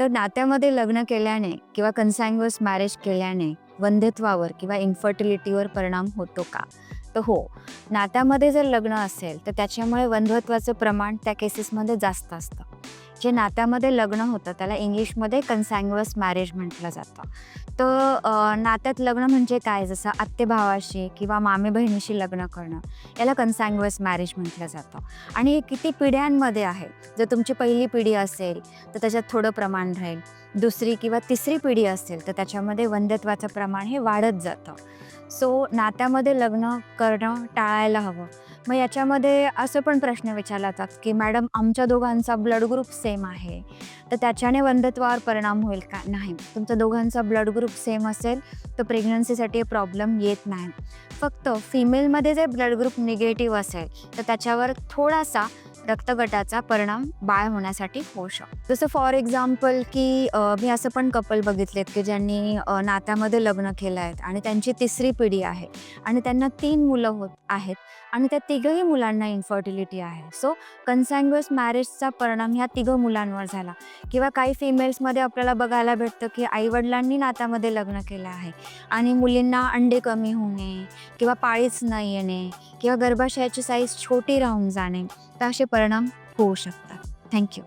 तर नात्यामध्ये लग्न केल्याने किंवा कन्सँग्युअस मॅरेज केल्याने वंध्यत्वावर किंवा इन्फर्टिलिटीवर परिणाम होतो का? तर हो नात्यामध्ये जर लग्न असेल तर त्याच्यामुळे वंध्यत्वाचं प्रमाण त्या केसेसमध्ये जास्त असतं. जे नात्यामध्ये लग्न होतं त्याला इंग्लिशमध्ये कन्सँग्युअस मॅरेज म्हटलं जातं. तर नात्यात लग्न म्हणजे काय? जसं आत्तेभावाशी किंवा मामे बहिणीशी लग्न करणं याला कन्सँग्युअस मॅरेज म्हटलं जातं. आणि हे किती पिढ्यांमध्ये आहे? जर तुमची पहिली पिढी असेल तर त्याच्यात थोडं प्रमाण राहील. दुसरी किंवा तिसरी पिढी असेल तर त्याच्यामध्ये वंध्यत्वाचं प्रमाण हे वाढत जातं. सो नात्यामध्ये लग्न करणं टाळायला हवं. मग याच्यामध्ये असं पण प्रश्न विचारला जातात की मॅडम आमच्या दोघांचा ब्लड ग्रुप सेम आहे. तर त्याच्याने वंदत्वावर परिणाम होईल का? नाही. तुमचा दोघांचा ब्लड ग्रुप सेम असेल तर प्रेग्नन्सीसाठी प्रॉब्लेम येत नाही. फक्त फिमेलमध्ये जर ब्लड ग्रुप निगेटिव्ह असेल तर त्याच्यावर थोडासा रक्तगटाचा परिणाम बाळ होण्यासाठी होऊ शकतो. जसं फॉर एक्झाम्पल की मी असं पण कपल बघितलेत की ज्यांनी नात्यामध्ये लग्न केलं आहेत आणि त्यांची तिसरी पिढी आहे आणि त्यांना तीन मुलं होत आहेत आणि त्या तिघही मुलांना इन्फर्टिलिटी आहे. सो कन्सँग्युअस मॅरेजचा परिणाम ह्या तिघं मुलांवर झाला. किंवा काही फिमेल्समध्ये आपल्याला बघायला भेटतं की आईवडिलांनी नात्यामध्ये लग्न केलं आहे आणि मुलींना अंडे कमी होणे किंवा पाळीच न येणे किंवा गर्भाशयाची साईज छोटी राहून जाणे तर असे परिणाम होऊ शकतात. थँक्यू